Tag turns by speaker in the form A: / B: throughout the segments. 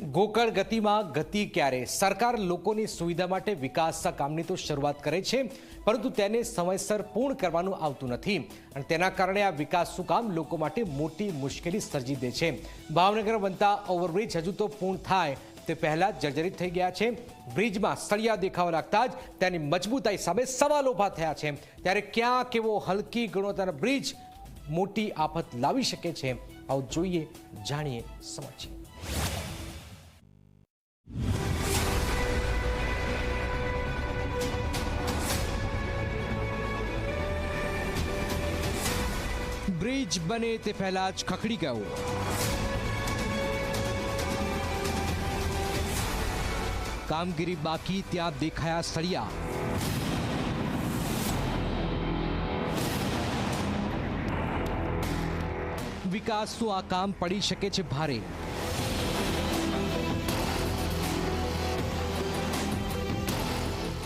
A: ગોકળ ગતિમાં ગતિ ક્યારે? સરકાર લોકોની સુવિધા માટે વિકાસના કામની તો શરૂઆત કરે છે, પરંતુ તેને સમયસર પૂર્ણ કરવાનું આવતું નથી. અને તેના કારણે આ વિકાસનું કામ લોકો માટે મોટી મુશ્કેલી સર્જી દે છે. ભાવનગર બનતા ઓવરબ્રિજ હજુ તો પૂર્ણ થાય. તે પહેલા જર્જરિત થઈ ગયા છે. બ્રિજમાં સળિયા દેખાવા લાગતા જ તેની મજબૂતાઈ સામે સવાલો ઊભા થયા છે. ત્યારે ક્યાં કેવો હલકી ગુણવત્તાનો બ્રિજ મોટી આફત લાવી શકે છે? આવું જોઈએ, જાણીએ સમજીએ બ્રિજ બને તે પહેલા જ ખખડી ગયો. કામગીરી બાકી ત્યાં દેખાયા સળિયા. વિકાસનું આ કામ પડી શકે છે ભારે.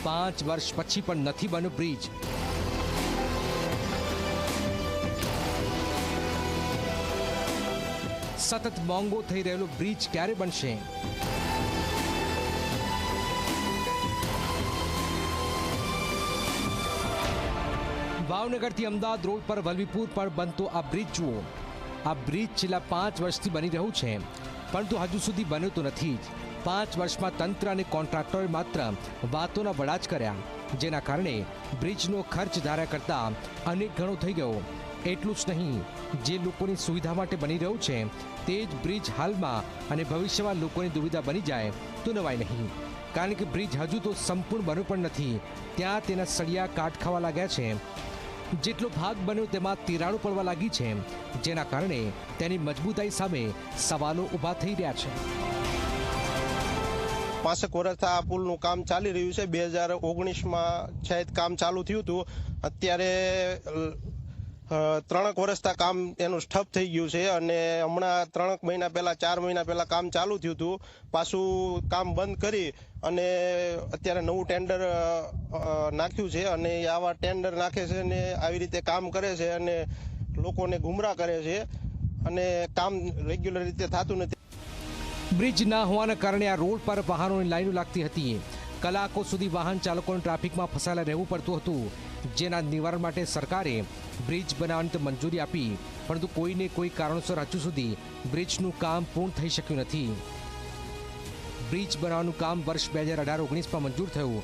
A: પાંચ વર્ષ પછી પણ નથી બન્યો બ્રિજ. સતત મોંઘો થઈ રહેલો બ્રિજ ક્યારે બનશે? ભાવનગરથી અમદાવાદ રોડ પર વલવીપુર પર બનતો આ બ્રિજ જુઓ. આ બ્રિજ છેલ્લા પાંચ વર્ષથી બની રહ્યું છે. પરંતુ હજુ સુધી બન્યું તો નથી જ. પાંચ વર્ષમાં તંત્ર અને કોન્ટ્રાક્ટરોએ માત્ર વાતોના વડા જ કર્યા, જેના કારણે બ્રિજનો ખર્ચ ધારા કરતાં અનેક ગણો થઈ ગયો. એટલું જ નહીં, જે લોકોની સુવિધા માટે બની રહ્યું છે, તે જ બ્રિજ હાલમાં અને ભવિષ્યમાં લોકોની દુવિધા બની જાય તો નવાય નહીં. કારણ કે બ્રિજ હજુ તો સંપૂર્ણ બન્યું પણ નથી. ત્યાં તેના સળિયા કાટ ખાવા લાગ્યા છે. જેટલો ભાગ બન્યો તેમાં તિરાડો પડવા લાગી છે. જેના કારણે તેની મજબૂતાઈ સામે સવાલો ઊભા થઈ રહ્યા છે.
B: પાંસઠ વર્ષથી આ પુલનું કામ ચાલી રહ્યું છે. બે હજાર ઓગણીસમાં શાયદ કામ ચાલુ થયું હતું. અત્યારે ત્રણેક વર્ષતા કામ એનું સ્ઠપ થઈ ગયું છે અને હમણાં ત્રણેક મહિના પહેલાં, ચાર મહિના પહેલાં કામ ચાલુ થયું હતું. પાછું કામ બંધ કરી અને અત્યારે નવું ટેન્ડર નાખ્યું છે અને આવા ટેન્ડર નાખે છે ને આવી રીતે કામ કરે છે અને લોકોને ગુમરાહ કરે છે અને કામ રેગ્યુલર રીતે થતું નથી.
A: બ્રિજ ના હોવાના કારણે આ રોડ પર વાહનોની લાઈનો લાગતી હતી. કલાકો સુધી વાહન ચાલકોને ટ્રાફિકમાં ફસાયેલા રહેવું પડતું હતું. જેના નિવારણ માટે સરકારે બ્રિજ બનાવવાની તો મંજૂરી આપી, પરંતુ કોઈને કોઈ કારણોસર હજુ સુધી બ્રિજનું કામ પૂર્ણ થઈ શક્યું નથી. બ્રિજ બનાવવાનું કામ વર્ષ બે હજાર અઢાર ઓગણીસમાં મંજૂર થયું.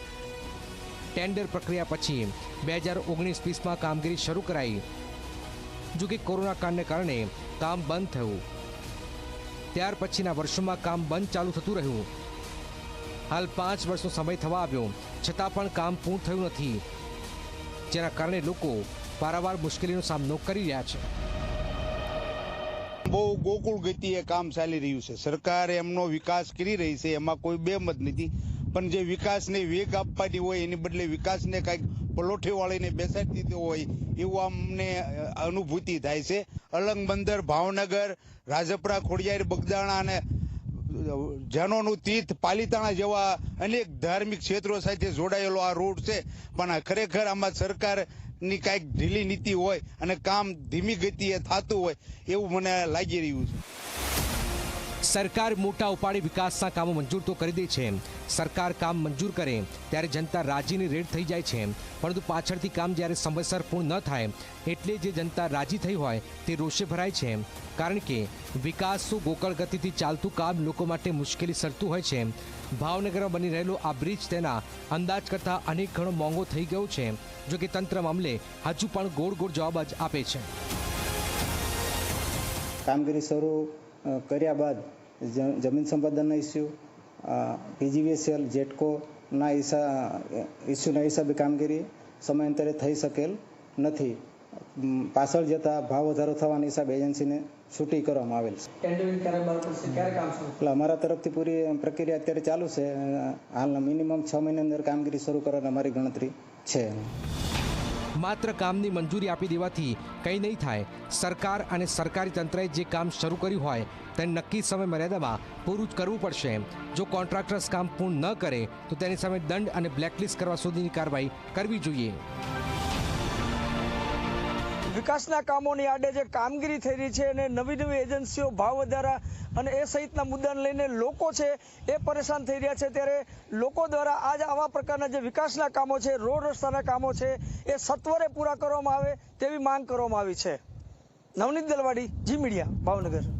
A: ટેન્ડર પ્રક્રિયા પછી બે હજાર ઓગણીસ વીસમાં કામગીરી શરૂ કરાઈ. જો કે કોરોના કાળને કારણે કામ બંધ થયું. ત્યાર પછીના વર્ષોમાં કામ બંધ ચાલુ થતું રહ્યું. હાલ પાંચ વર્ષનો સમય થવા આવ્યો, છતાં પણ કામ પૂર્ણ થયું નથી. જેના કારણે લોકો પારાવાર મુશ્કેલીનો સામનો કરી રહ્યા છે.
C: બહુ ગોકુળ ગતિએ કામ ચાલી રહ્યું છે. સરકાર એમનો વિકાસ કરી રહી છે. એમાં કોઈ બેમત નથી. પણ જે વિકાસને વેગ આપવાની હોય, એની બદલે વિકાસને કાંઈક પલોઠી વાળીને બેસાડી દીધો હોય, એવું અમને અનુભૂતિ થાય છે. અલંગ બંદર, ભાવનગર, રાજપરા, ખોડિયાર, બગદાણા અને જનોનું તીર્થ પાલીતાણા જેવા અનેક ધાર્મિક ક્ષેત્રો સાથે જોડાયેલો આ રોડ છે. પણ ખરેખર આમાં સરકારની કાંઈક ઢીલી નીતિ હોય અને કામ ધીમી ગતિએ થતું હોય એવું મને લાગી રહ્યું છે.
A: સરકાર મોટા ઉપાડી વિકાસના કામો મંજૂર તો કરી દે છે. સરકાર કામ મંજૂર કરે ત્યારે જનતા રાજીની રેડ થઈ જાય છે. પરંતુ પાછળથી કામ જ્યારે સમયસર પૂર્ણ ન થાય એટલે જે જનતા રાજી થઈ હોય તે રોષે ભરાય છે. કારણ કે વિકાસનું ગોકળ ગતિથી ચાલતું કામ લોકો માટે મુશ્કેલી સરતું હોય છે. ભાવનગરમાં બની રહેલો આ બ્રિજ તેના અંદાજ કરતાં અનેક ઘણો મોંઘો થઈ ગયો છે. જો કે તંત્ર મામલે હજુ પણ ગોળ ગોળ જવાબ જ આપે છે.
D: કામગીરી શરૂ કર્યા બાદ જમીન સંપાદનના ઇસ્યુ પીજીવીએસએલ જેટકોના હિસા ઇસ્યુના હિસાબે કામગીરી સમયાંતરે થઈ શકેલ નથી. પાછળ જતા ભાવ વધારો થવાના હિસાબે એજન્સીને છૂટી કરવામાં આવેલ છે. એટલે અમારા તરફથી પૂરી પ્રક્રિયા અત્યારે ચાલુ છે. હાલના મિનિમમ છ મહિના અંદર કામગીરી શરૂ કરવાની અમારી ગણતરી છે.
A: માત્ર કામની મંજૂરી આપી દેવાથી કંઈ નહીં થાય. સરકાર અને સરકારી તંત્રએ જે કામ શરૂ કર્યું હોય, તેને નક્કી સમય મર્યાદામાં પૂરું જ કરવું પડશે. જો કોન્ટ્રાક્ટર્સ કામ પૂર્ણ ન કરે, તો તેની સામે દંડ અને બ્લેકલિસ્ટ કરવા સુધીની કાર્યવાહી કરવી જોઈએ.
E: વિકાસના કામોની આડે જે કામગીરી થઈ રહી છે અને નવી નવી એજન્સીઓ ભાવ વધારા અને એ સહિતના મુદ્દાને લઈને લોકો છે એ પરેશાન થઈ રહ્યા છે. ત્યારે લોકો દ્વારા આજ આવા પ્રકારના જે વિકાસના કામો છે, રોડ રસ્તાના કામો છે, એ સત્વરે પૂરા કરવામાં આવે તેવી માંગ કરવામાં આવી છે. નવનીત દલવાડી, જી મીડિયા, ભાવનગર.